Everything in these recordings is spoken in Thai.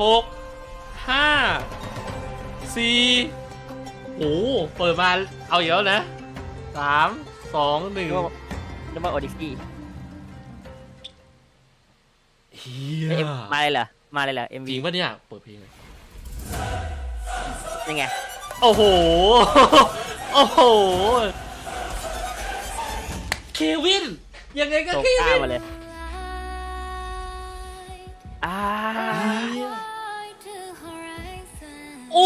หกห้าสี่โอ้โหเปิดมาเอาอีกแล้วนะสามสองหนึ่งนึกว่านึกว่าโอดิฟี่เฮีเอ้ยยมาเลยเหรอมาเลยเหรอจ MV ริงปะเนี่ยเปิดเพลงเลยยังไง โอ้โห โอ้โห เควิน ยังไงก็โซเคก้าวินมาเลยอ่า โ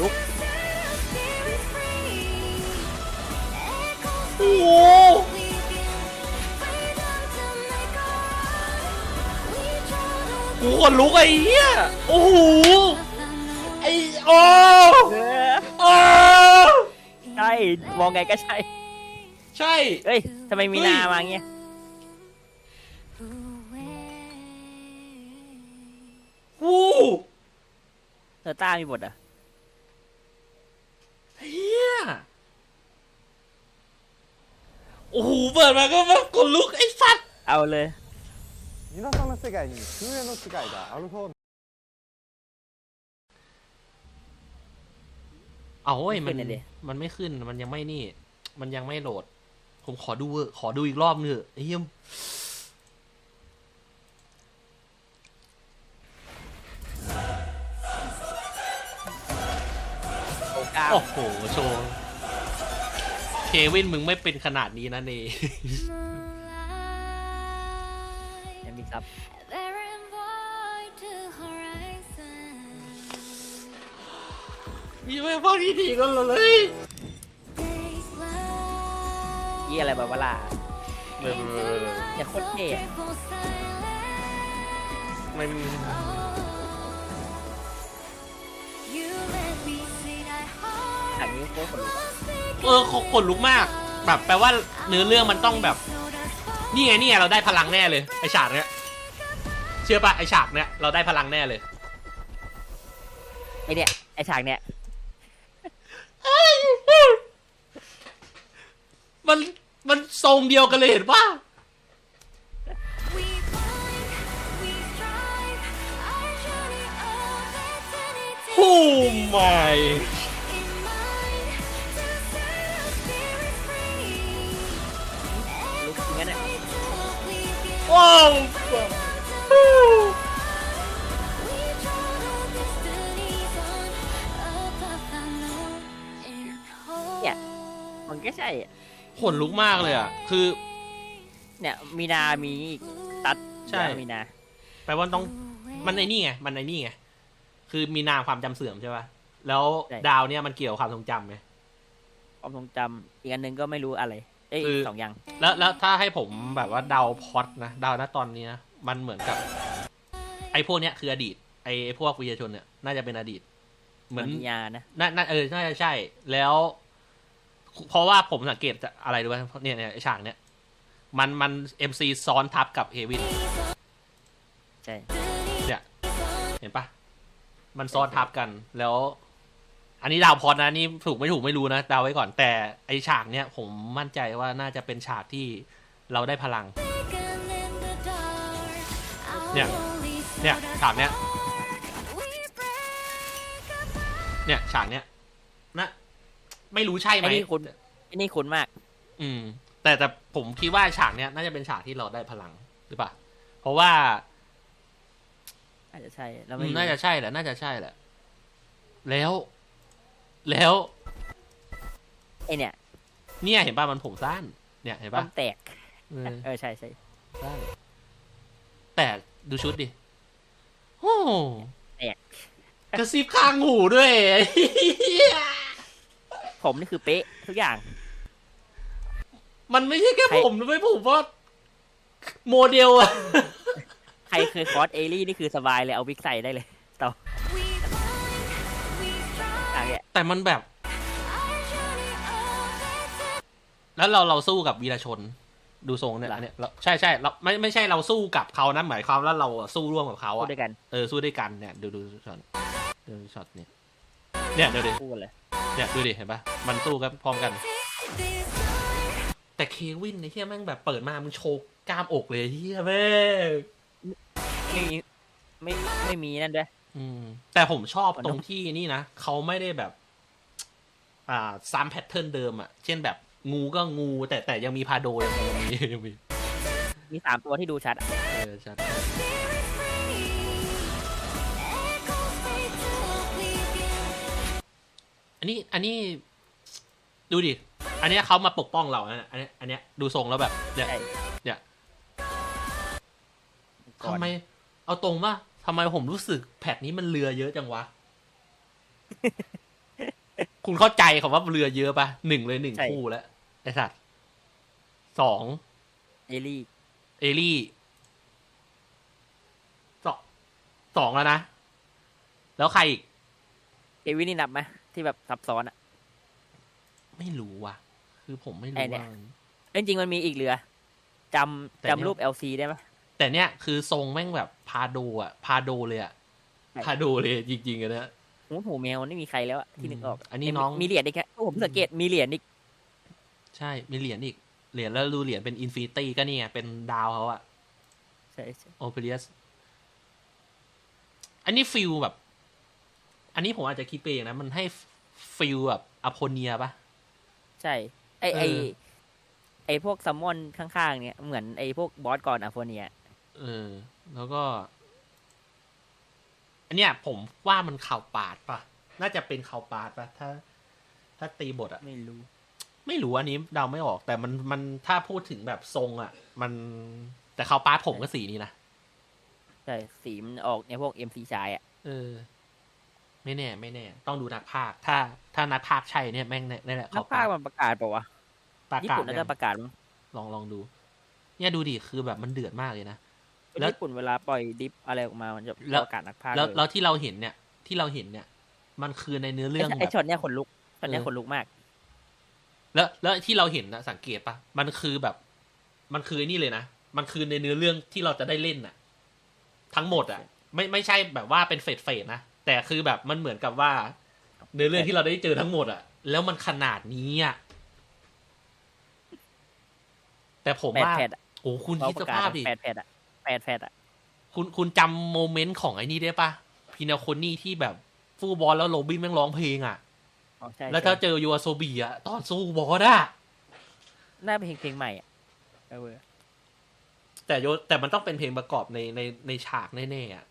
ลุกโอ้โหกูคนลุกไอ้เหี้ยโอ้โหไอ้โอ้เออโอ้ใช่มองไงก็ใช่ใช่เฮ้ยทำไมมีเฮ้ยนามาเงี้ยวู้เธอต้ามีบทเหรอะ เฮียโอ้โห เปิดมาก็แบบคนลุกไอ้สัตว์ เอาเลย 皆さんの世界に空への違いがある方 เอาเว้ยมัน ไม่ขึ้นเลยดิ มันไม่ขึ้น มันยังไม่นี่ มันยังไม่โหลด ผมขอดูเวอร์ขอดูอีกรอบนึงเถอะไอ้เหี้ย โซก้าโอ้โห โชว์ เควินมึงไม่เป็นขนาดนี้นะเน ยังมีครับ มีไม่พอที่ดีก็เลยยี่อะไรบาบาร่าเออเนี่ยโคตรเท่อะมัน ตรขนลุกเออขขนลุกมาก แบบแปลว่าเนื้อเรื่องมันต้องแบบ นี่ไงนี่ไงเราได้พลังแน่เลยไอฉากเนี้ย เชื่อปะไอฉากเนี้ยเราได้พลังแน่เลย ไอเนี่ยไอฉากเนี่ยมันมันทรงเดียวกันเลยเห็นปะโอ้ไเนี่ยมันก็ใช่อะขนลุกมากเลยอะ คือ เนี่ย มีนา มีอีกตัดใช่แล้วมีนา แปลว่าต้องมันไอ้นี่ไง มันไอ้นี่ไง คือมีนามความจำเสื่อมใช่ปะแล้วดาวเนี่ยมันเกี่ยวกับความทรงจำไหมความทรงจำอีกอันหนึงก็ไม่รู้อะไร เอ้ยคือ สองอย่าง แล้วแล้วถ้าให้ผมแบบว่าเดาพล็อตนะเดาณตอนนี้นะมันเหมือนกับ ไอ้พวกเนี้ยคืออดีต ไอ้ไอ้พวกวิทยาชนเนี่ยน่าจะเป็นอดีต เหมือนมียานะ น่าน่าเออน่าจะใช่ แล้ว เพราะว่าผมสังเกตจากอะไรรู้ไหมเนี่ยเนี่ยไอ้ฉากเนี้ยมันมันเอ็มซีซ้อนทับกับเฮวินใช่ เนี่ย เห็นปะมันซ้อนทับกันแล้ว อันนี้ดาวพอดนะนี่ถูกไม่ถูกไม่รู้นะดาวไว้ก่อนแต่ไอฉากเนี้ยผมมั่นใจว่าน่าจะเป็นฉากที่เราได้พลัง เนี่ย เนี่ยฉากเนี้ย เนี่ยฉากเนี้ยนะไม่รู้ใช่ไหมไอ้นี่คุณไอ้นี่คุณมาก อืม แต่แต่ผมคิดว่าฉากเนี้ย น่าจะเป็นฉากที่เราได้พลังหรือเปล่าเพราะว่าอาจจะใช่แล้วอืไม่มรู้น่าจะใช่แหละน่าจะใช่แหละแล้ว แล้วไอเนี่ยเนี่ยเห็นป่ะมันผมสั้น เนี่ยเห็นต้อป่ะงแตก เออเออใช่ใช่สั้นแต่ดูชุดดิโอ้แตกกระซิบข้างหูด้วยไอ้เหี้ยผมนี่คือเป๊ะทุกอย่าง มันไม่ใช่แค่ใครผมนะไม่ผมว่าโมเดลอะ ใครเคยคอสเอลี่นี่คือสบายเลยเอาวิกใส่ได้เลย แต่มันแบบ แล้วเราเราสู้กับวีรชน ดูทรงเนี่ยอันเนี่ยเราใช่ใช่เราไม่ไม่ใช่เราสู้กับเขานะหมายความว่าเราอะสู้ร่วมกับเขาพูดอะด้วยกันเออสู้ด้วยกันเนี่ยดูดูช็อตดูช็อตเนี่ยเนี่ยเดี๋ยวดิพูดเลยเนี่ยดูดิเห็นปะมันสู้กันพร้อมกัน แต่เควินในเฮียแม่งแบบเปิดมามึงโชว์กล้ามอกเลยเฮียแม่งไม่มีไม่ไม่มีนั่นด้วยอืมแต่ผมชอบมันตต้รองงที่นี่นะเขาไม่ได้แบบ อ่าซ้ำแพทเทิร์นเดิมอะเช่นแบบงูก็งูแต่แต่ยังมีพาโดยังมียังมียังมีมีสามตัวที่ดูชัดอะเออชัดอันนี้อันนี้ดูดิ อันเนี้ยเขามาปกป้องเรานะอันเนี้ยอันเนี้ยดูทรงแล้วแบบเนี่ยใช่เนี่ยก่อนทำไม เอาตรงว่าทำไมผมรู้สึกแพทนี้มันเรือเยอะจังวะ คุณเข้าใจคำว่าเรือเยอะปะหนึ่งเลยหนึ่งคู่แล้วไอ้สัตว์สองเอลี่เอลี่สองสองแล้วนะ แล้วใครอีก เอวินนี่นับไหมที่แบบซับซ้อนอะไม่รู้ว่ะ คือผมไม่ไอ้รู้เนี่ย ว่า เอ้ยจริงๆมันมีอีกเรือจำแต่จำเนี่ยรูป LC ได้ไหม แต่เนี้ยคือทรงแม่งแบบพาโดอะพาโดเลยอะใช่ พาโดเลยจริงๆอะนะ หูหูแมวมันไม่มีใครแล้วอะที่นึกออก อันนี้น้องมีเหรียญอีกแค่ผมสังเกตมีเหรียญอีก ใช่มีเหรียญอีกเหรียญแล้วดูเหรียญเป็นอินฟินิตี้ก็นี่ไงเป็นดาวเขาอะใช่ใช่โอเปเรียสอันนี้ฟิลแบบ อันนี้ผมอาจจะคิดไปเองนะ มันให้ฟิลแบบอโพเนียปะใช่ ไอไอเออไอพวกซัมมอนข้างๆเนี่ยเหมือนไอพวกบอสก่อนอะโฟเนีย เออ แล้วก็ อันเนี้ยผมว่ามันเข่าปาดปะน่าจะเป็นเข่าปาดปะถ้า ถ้าตีบทอะไม่รู้ ไม่รู้อันนี้เดาไม่ออก แต่มันมันถ้าพูดถึงแบบทรงอะมันแต่เข่าปาดผมก็สีนี้นะใช่สีมันออกเนี่ยพวกเอ็มซีชายอะเออ ไม่แน่ ไม่แน่ ต้องดูนักพากย์ถ้า ถ้านักพากย์ใช่เนี่ยแม่งแน่แน่แหละนักภาคมันประกาศเปล่าวะประญี่กาศปุ่นน่ายัจะงประกาศมั้งลองลองดู เนี่ยดูดิคือแบบมันเดือดมากเลยนะ แล้วญี่ปุ่นเวลาปล่อยดิฟอะไรออกมา มันจะแล้วประกาศนักภาคแล้วเลยแล้วที่เราเห็นเนี่ย ที่เราเห็นเนี่ย มันคือในเนื้อเรื่องไอ้แบไอบช็อตเนี้ยขนลุกช็อตเนี้ยเออขนลุกมาก แล้วแล้วที่เราเห็นนะสังเกตปะมันคือแบบ มันคือไอ้นี่เลยนะ มันคือในเนื้อเรื่องที่เราจะได้เล่นน่ะ ทั้งหมดอะ ไม่ไม่ใช่แบบว่าเป็นเฟสเฟสนะ แต่คือแบบมันเหมือนกับว่า เนื้อเรื่องที่เราได้เจอทั้งหมดอะ แล้วมันขนาดนี้อะ แต่ผมแปดว่าแผ่นอะโอ้คุณเขาคิดปสระกาศภาพดิแปดแผ่นอะแป ดแผ่นอะคุณคุณจำโมเมนต์ของไอ้นี่ได้ปะพีนาโคนี่ที่แบบฟูบอลแล้วโรบินแม่งร้องเพลงอะอ๋อใช่แล้วถ้าใช่เจอยูอาโซบีอะตอนสู้บอสอะน่าเป็นเพลงเพลงใหม่อะเออเว้ยแต่โยแต่มันต้องเป็นเพลงประกอบในในในฉากแน่ๆอะ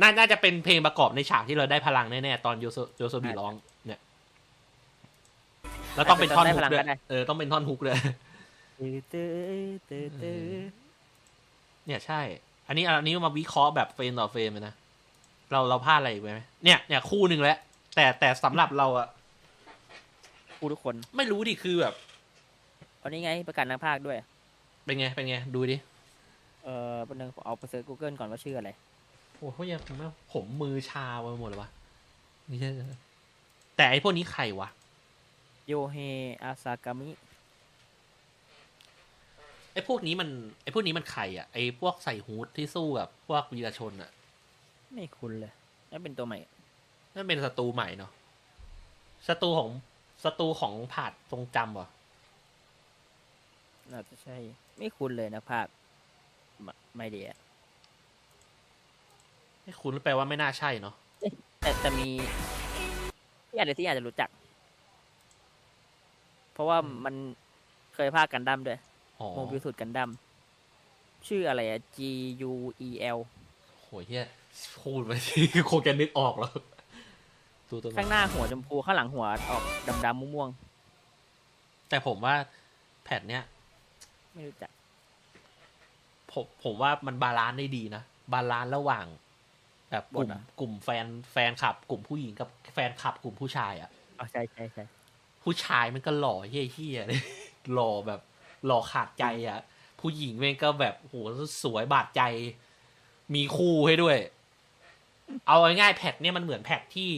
น่าน่าจะเป็นเพลงประกอบในฉากที่เราได้พลังแน่ๆตอนโยโซโยโซบีร้อง เนี่ยแล้วต้องเป็นท่อนฮุกด้วยเออต้องเป็นท่อนฮุกเลยตื้อตื้อตื้อตื้อ เนี่ยใช่ อันนี้อันนี้มาวิเคราะห์แบบเฟรมต่อเฟรมเลยนะ เราเราพลาดอะไรอีกไหมเนี่ยเนี่ยคู่หนึ่งแล้ว แต่แต่สำหรับเราอะกูทุกคน ไม่รู้ดิคือแบบเอานี้ไงประกาศนักภาคด้วย เป็นไง เป็นไง ดูดิ เออเป็นหนึ่งเอาไปเซิร์ช Google ก่อนว่าชื่ออะไร โอ้โหยังผมว่าผมมือชาไปหมดเลยวะนี่ใช่แต่ไอพวกนี้ใครวะ โยเฮอาซากามิไอพวกนี้มันไอพวกนี้มันใครอะไอพวกใส่ฮูดที่สู้กับพวกวีรชนอะไม่คุ้นเลยนั่นเป็นตัวใหม่ นั่นเป็นศัตรูใหม่เนาะศัตรูของศัตรูของผาดทรงจำเหรอน่าจะใช่ ไม่คุ้นเลยนักภาคไม่ไม่ดีอะไม่คุ้นแปลว่าไม่น่าใช่เนาะแต่แต่มีที่อาจจะที่อาจจะรู้จัก เพราะว่ามันเคยภาคกันดั้มด้วยอ๋อ โมบิลสุดกันดั้มชื่ออะไรอะ G U E L โหเฮียพูดไปที่คงจะนึกออกแล้วดูตัวข้างหน้าหัวชมพูข้างหลังหัวออกดำๆม่วงแต่ผมว่าแพทเนี้ยๆไม่รู้จักผมผมว่ามันบาลานซ์ได้ดีนะ บาลานซ์ระหว่าง แบบกลุ่มบทอะกลุ่มแฟนแฟนคลับ กลุ่มผู้หญิงกับแฟนคลับ กลุ่มผู้ชายอะอ๋อใช่ใช่ใช่ผผู้ชายมันก็หล่อเฮี้ยๆเลยหล่อแบบ หล่อขาดใจอะ ผู้หญิงแม่งก็แบบโหสวยบาดใจ มีคู่ให้ด้วย เอาง่ายๆแพทเนี่ยมันเหมือนแพทที่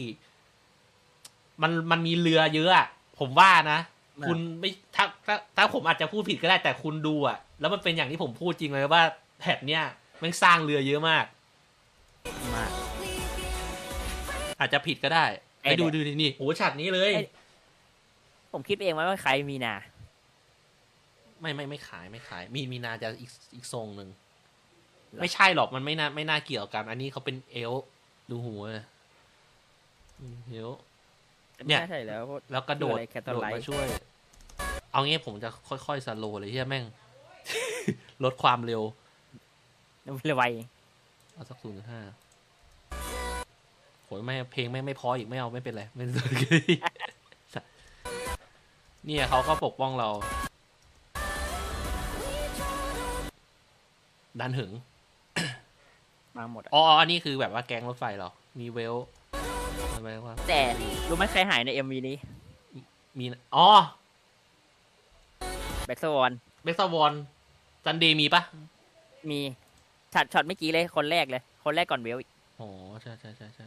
มันมันมีเรือเยอะอะผมว่านะมากคุณไม่ถ้าถ้าถ้าผมอาจจะพูดผิดก็ได้แต่คุณดูอะแล้วมันเป็นอย่างที่ผมพูดจริงเลยว่าแพทเนี่ยแมันสร้างเรือเยอะมากมากอาจจะผิดก็ได้ ไอ้ไปดูเนี่ยดูดินี่โอ้ฉากนี้เลยไอ้ผมคิดเองว่าใครมีนา ไม่ไม่ไม่ขายไม่ขาย มีมีนาจะอีกอีกทรงหนึ่ง ไม่ใช่หรอกมันไม่น่าไม่น่าเกี่ยวกัน อันนี้เขาเป็นเอลฟ์ดูหัวเลยอืมเอลฟ์เนี่ยไม่ใช่แล้วเพราะแล้วกระโดดคืออะไร Catalyst โดดมาช่วย เอางี้ผมจะค่อยๆสโลว์เลยเฮียแม่ง ลดความเร็วเร็วไวเอาสักศูนย์ห้าโหยไม่เพลงแม่งไม่พออีกไม่เอาไม่เป็นไรไม่เนี่ยเขาก็ปกป้องเรา ดันหึง มาหมดอะอ๋ออันนี้คือแบบว่าแก๊งรถไฟเหรอ มีเวลอะไรว่า แต่รู้ไหมใครหายในเอ็มวีนี้มี อ๋อ แบ็กซ์วอนเบสวอนซันเดย์มีปะมีช็อตช็อตเมื่อกี้เลยคนแรกเลย คนแรกก่อนเวลอีกอ๋อ ใช่ใช่ใช่ใช่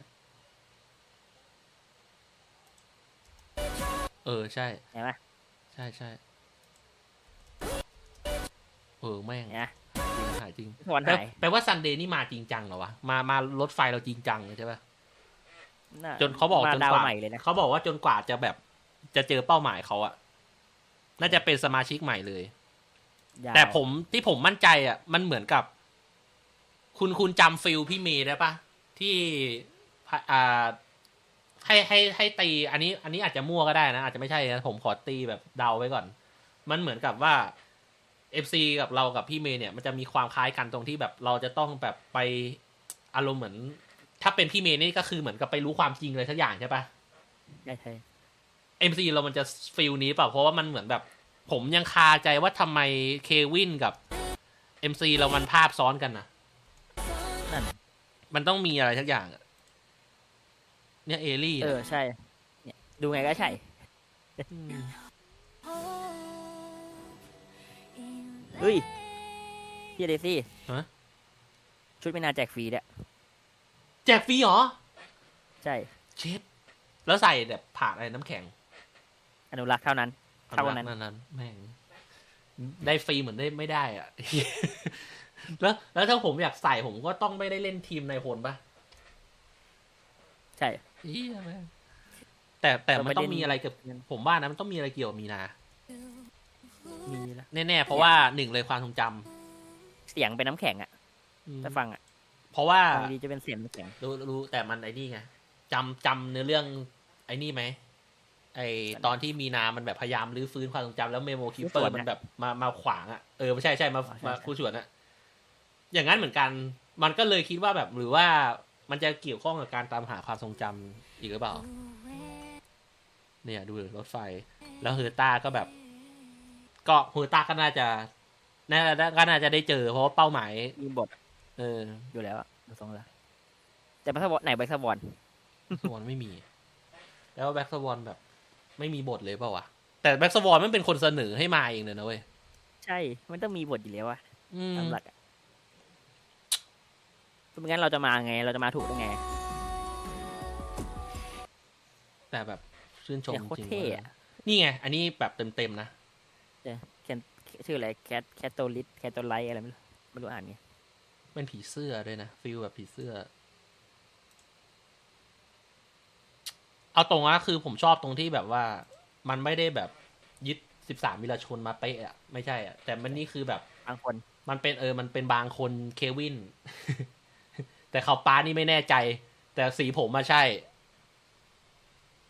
เออ ใช่ เห็นไหมใช่ใช่ เออ แม่ง เห็นไหมจริง หายจริงวอนแปลหายแปลว่าซันเดย์นี่มาจริงจังเหรอวะ มามารถไฟเราจริงจังเลยใช่ปะน่ะจนเขาบอกมาจนดาวกว่าใหม่เลยนะเขาบอกว่าจนกว่าจะแบบจะเจอเป้าหมายเขาอะน่าจะเป็นสมาชิกใหม่เลยยาวแต่ผมที่ผมมั่นใจอะมันเหมือนกับ คุณคุณจำฟิลพี่เมย์ได้ปะที่พะอ่าให้ให้ให้ตี อันนี้ อันนี้อาจจะมั่วก็ได้นะ อาจจะไม่ใช่นะผมขอตีแบบเดาไว้ก่อน มันเหมือนกับว่า เอฟซีกับเรากับพี่เมย์เนี่ยมันจะมีความคล้ายกันตรงที่แบบเราจะต้องแบบไปอารมณ์เหมือน ถ้าเป็นพี่เมย์นี่ก็คือเหมือนกับไปรู้ความจริงเลยสักอย่างใช่ปะใช่ใช่เอ็มซีเรามันจะฟิลนี้เปล่าเพราะว่ามันเหมือนแบบ ผมยังคาใจว่าทำไมเควินกับเอ็มซีเรามันภาพซ้อนกันนะนั่นมันต้องมีอะไรสักอย่างอะเนี่ยเอลี่เออใช่เนี่ยดูไงก็ใช่ ม เฮ้ยพี่เดซี่ฮะ ชุดไม่นาแจกฟรีด้วยแจกฟรีเหรอ ใช่ เช็ด แล้วใส่แบบผ่าอะไรน้ำแข็งอนุรักษ์เท่านั้น เท่านั้นนั้น นั้นแม่งได้ฟรีเหมือนได้ไม่ได้อะแล้วแล้วถ้าผมอยากใส่ผมก็ต้องไม่ได้เล่นทีมในพลปะใช่เหี้ยแม่งแต่แต่เรามันไม่ต้องเล่นมีอะไรกับผมว่านะมันต้องมีอะไรเกี่ยวกับมีนามี แล้วแน่ๆ เพราะว่าหนึ่งเลยความทรงจเสียงเป็นน้ำแข็งอะำอืมถ้าฟังอะเพราะว่าฟังดีจะเป็นเสียงน้ำแข็งรู้รู้แต่มันไอ้นี่ไงจำจำเนื้อเรื่องไอ้นี่ไหมไอตอนที่มีนามันแบบพยายามรื้อฟื้นความทรงจำแล้วเมโมคิปเปอร์มันแบบมามาขวางอะเออไม่ใช่ใช่มามาคู่สวนอะอย่างนั้นเหมือนกัน มันก็เลยคิดว่าแบบหรือว่ามันจะเกี่ยวข้องกับการตามหาความทรงจำอีกหรือเปล่า เนี่ยดูรถไฟ แล้วเฮอร์ต้าก็แบบ ก็เฮอร์ต้าก็น่าจะน่าก็น่าจะได้เจอ เพราะว่าเป้าหมายมีบทเออ อยู่แล้วอะดูทรงแล้วแต่แบ็กซ์วอนไหนแบ็กซ์วอนสวอนไม่มี แล้วแบ็กสวอนแบบ ไม่มีบทเลยเปล่าวะแต่แบ็กสวอนมันเป็นคนเสนอให้มาเองเลยนะเว้ยใช่ มันต้องมีบทอยู่แล้วอะอืมตามหลักอะไม่งั้นเราจะมาไง เราจะมาถูกได้ไง แต่แบบชื่นชมเนี่ยโคตจรริงเท่ๆอะนี่ไง อันนี้แบบเต็มๆนะแคน ชื่ออะไรแคทแคทโตลิสแคทโตไลท์อะไรไม่รู้ไม่รู้อ่านไงเป็นผีเสื้อด้วยนะฟิลแบบผีเสื้อ เอาตรงนะคือผมชอบตรงที่แบบว่า มันไม่ได้แบบยึดสิบสามวิลาชนมาเป๊ะอะไม่ใช่อะแต่มันนี่คือแบบบางคน มันเป็นเออมันเป็นบางคนเควิน แต่เขาป้านี่ไม่แน่ใจ แต่สีผมมาใช่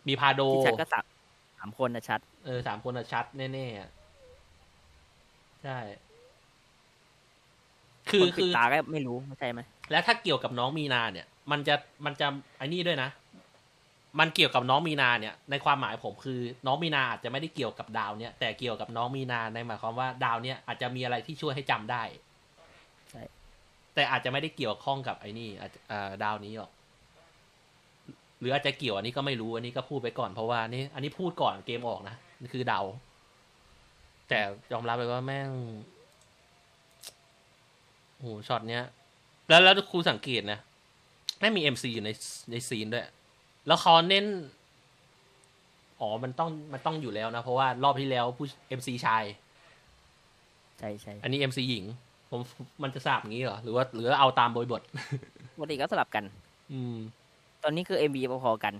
มีพาโดที่ชัดก็สามสามคนนะชัด เออสามคนอะชัดแน่ๆอะ ใช่ คือคนปิคืดอตาก็ไม่รู้ไม่ใช่ไหมแล้วถ้าเกี่ยวกับน้องมีนาเนี่ย มันจะมันจะไอ้นี่ด้วยนะ มันเกี่ยวกับน้องมีนาเนี่ย ในความหมายผมคือ น้องมีนาอาจจะไม่ได้เกี่ยวกับดาวเนี่ยแต่เกี่ยวกับน้องมีนาในหมายความว่าดาวเนี่ยอาจจะมีอะไรที่ช่วยให้จำได้ใช่แต่อาจจะไม่ได้เกี่ยวข้องกับไอ้นี่อาจจะอ่าดาวนี้หรอกหรืออาจจะเกี่ยวอันนี้ก็ไม่รู้อันนี้ก็พูดไปก่อนเพราะว่านี่อันนี้พูดก่อนเกมออกนะนี่คือเดา แต่ยอมรับเลยว่าแม่งโอ้โหช็อตเนี้ย แล้วแล้วครูสังเกตนะแม่งมีเอ็มซีอยู่ในในซีนด้วย แล้วเขาเน้น อ๋อ มันต้องมันต้องอยู่แล้วนะ เพราะว่ารอบที่แล้วผู้เอ็มซีชาย ใช่ใช่อันนี้เอ็มซีหญิง ผมมันจะสาบอย่างนี้เหรอ หรือว่าหรือว่าเอาตามบริบทปกติก็สลับกัน อืม ตอนนี้คือเอ็มบีพอๆกัน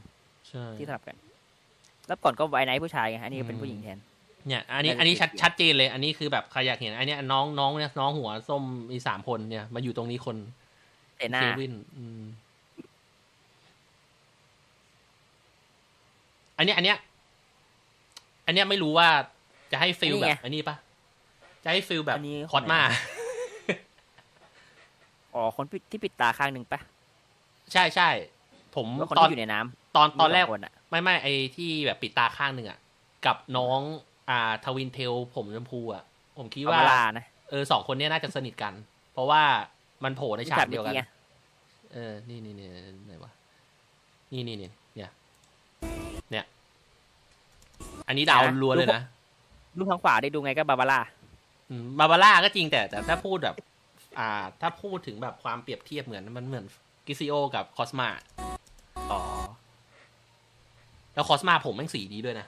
ใช่ที่สลับกัน แล้วก่อนก็ไวไนท์ผู้ชายไงอันนี้ก็เป็นผู้หญิงแทน เนี่ย อันนี้น่าจะอันนี้ชัดเกี่ยวชัดเจนเลย อันนี้คือแบบใครอยากเห็น อันเนี้ยน้องน้องเนี่ยน้องหัวส้มมีสามคนเนี่ย มาอยู่ตรงนี้คนแต่หน้าเควินอืมอันเนี้ยอันเนี้ย อันเนี้ยไม่รู้ว่าจะให้ฟิลแบบ อันนี้ปะจะให้ฟิลแบบคอสมาอ๋อคนปิดที่ปิดตาข้างหนึ่งปะใช่ใช่ผมแล้วคนตอนที่อยู่ในน้ำตอนตอนแรกมีสงคนอะไม่ไม่ไอที่แบบปิดตาข้างหนึ่งอะกับน้อง อ่าทวินเทลผมชมพูอะ ผมคิดเอาว่ามาลานะเออสองคนเนี้ยน่าจะสนิทกัน เพราะว่ามันโผล่ในฉากเดียวกันที่เออ นี่นี่นี่ไหนวะ นี่นี่นี่เนี่ย เนี่ย อันนี้ดาวล้วนเลยนะดูทางขวาได้ดูไงก็บาบาร่าอืมบาบาร่าก็จริงแต่แต่ถ้าพูดแบบ อ่า ถ้าพูดถึงแบบความเปรียบเทียบเหมือนมันเหมือนกิซิโอกับคอสมาอ๋อ แล้วคอสมาผมแม่งสีดีด้วยนะ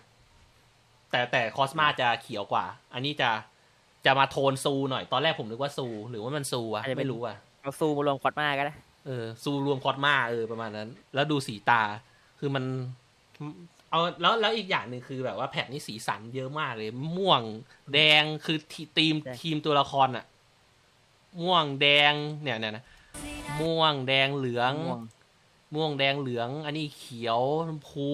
แต่แต่คอสมาจะเขียวกว่า อันนี้จะจะมาโทนซูหน่อย ตอนแรกผมนึกว่าซู หรือว่ามันซูอะไม่รู้อะเอาซูมารวมคอดมาก็ได้เออซูรวมคอสมาเออประมาณนั้น แล้วดูสีตาคือมัน เอาแล้วแล้วอีกอย่างหนึ่งคือแบบว่าแผ่นนี้สีสันเยอะมากเลย ม่วงแดงคือทีทีมใช่ทีมตัวละครอะม่วงแดงเนี่ยเนี่ยนะม่วงแดงเหลือง ม่วงม่วงแดงเหลือง อันนี้เขียวชมพู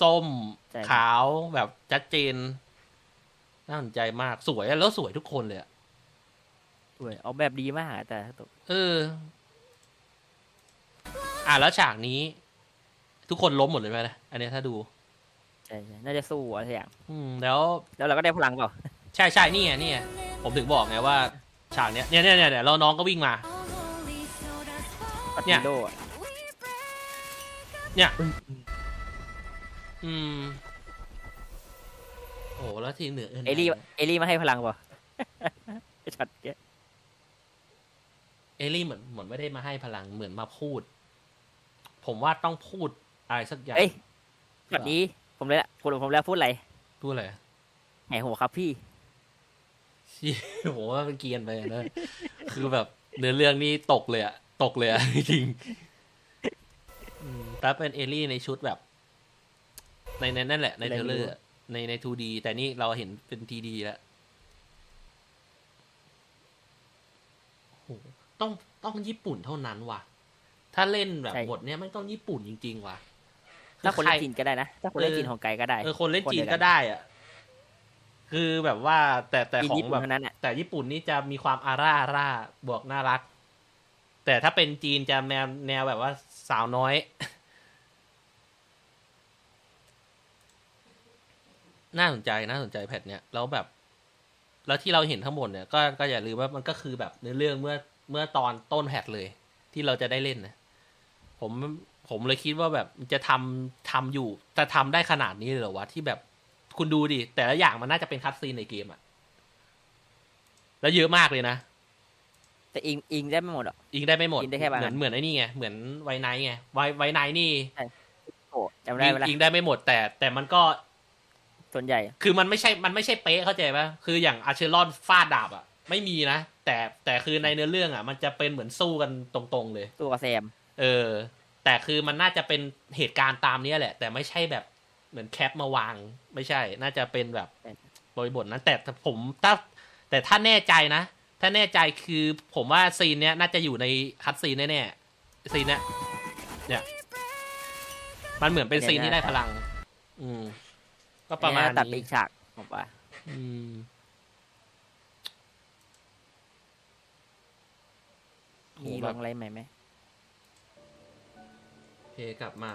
ส้ม ใช่ครับ ขาวแบบชัดเจน น่าสนใจมากสวยอะแล้วสวยทุกคนเลยอะสวยเอาแบบดีมากอะแต่เออ อะแล้วฉากนี้ ทุกคนล้มหมดเลยไหมนะอันเนี้ยถ้าดู ใช่ใช่น่าจะสู้อะไรสักอย่าง อืม แล้ว แล้วเราก็ได้พลังเปล่า ใช่ใช่นี่ไงนี่ไงผมถึงบอกไงว่า ฉากเนี้ยเนี่ยเนี่ยเนี่ยเนี่ยแล้วน้องก็วิ่งมาปัดเนี่ยโดอะ อืมโอ้แล้วทีมเหนือเอิญเอลี่ เอลี่มาให้พลังเปล่าช็อตเนี้ยเอลี่เหมือนเหมือนไม่ได้มาให้พลังเหมือนมาพูด ผมว่าต้องพูดอะไรสักอย่างเอ้ยช็อตนี้ ผมเลยละผมผมแล้วพูดอะไร พูดอะไรแหมหัวครับพี่ชี้ผมว่ามันเกรียนไปนะคือแบบเนื้อเรื่องนี้ตกเลยอะตกเลยอะจริงๆอืมแต่เป็นเอลี่ในชุดแบบ ในในนั่นแหละในอะไรเทไม่เลอรู้ร์ในใน 2D แต่นี่เราเห็นเป็น 3D แล้วโอ้โหต้องต้องญี่ปุ่นเท่านั้นว่ะ ถ้าเล่นแบบบทเนี้ยไม่ต้องญี่ปุ่นจริง ๆ ว่ะถ้าคนเล่นใรจีนก็ได้นะ ถ้าคนเล่นจีนของไกลก็ได้ เออ คนเล่นจีนคนเดียวกัก็นได้อะคือแบบว่าแต่แต่จีนของญี่ปุ่แบนบเท่านั้นอะแต่ญี่ปุ่นนี่จะมีความอาร่าอาร่าบวกน่ารัก แต่ถ้าเป็นจีนจะแนวแนวแบบว่าสาวน้อย น่าสนใจน่าสนใจแพทเนี้ยแล้วแบบ แล้วที่เราเห็นทั้งหมดเนี่ยก็ก็อย่าลืมว่ามันก็คือแบบเนื้อเรื่องเมื่อเมื่อตอนต้นแพทเลย ที่เราจะได้เล่นนะผมผมเลยคิดว่าแบบจะทำทำอยู่จะทำได้ขนาดนี้เลยเหรอวะที่แบบคุณดูดิแต่ละอย่างมันน่าจะเป็นคัตซีนในเกมอะแล้วเยอะมากเลยนะแต่อิงอิงได้ไม่หมดหรอกอิงได้ไม่หมดอิงได้แค่บางเหมือัอนนเหมือนไอ้นี่ไงเหมือนไวไนท์ไงไวไวไนท์นี่โอ้จำได้เวลาอิงได้ไม่หมดแต่แต่มันก็ ส่วนใหญ่ คือมันไม่ใช่มันไม่ใช่เป๊ะเข้าใจปะคืออย่างอาเชลอนฟาดดาบอะไม่มีนะ แต่แต่คือในเนื้อเรื่องอะมันจะเป็นเหมือนสู้กันตรงๆเลยสู้กับแซมเออ แต่คือมันน่าจะเป็นเหตุการณ์ตามเนี้ยแหละ แต่ไม่ใช่แบบเหมือนแคปมาวาง ไม่ใช่ น่าจะเป็นแบบบริบทนั้นแต่ผมถ้าแต่ถ้าแน่ใจนะ ถ้าแน่ใจคือผมว่าซีนเนี้ยน่าจะอยู่ในคัดซีนแน่ๆซีนเนี้ยเนี่ย มันเหมือนเป็นซีนที่ได้พลัง อืม ก็ประมาณอันนี้ตัดไปนี้อีกฉากผมว่าอืมมีโหลแบบงอะไรใหม่ไหมโอเคกลับมา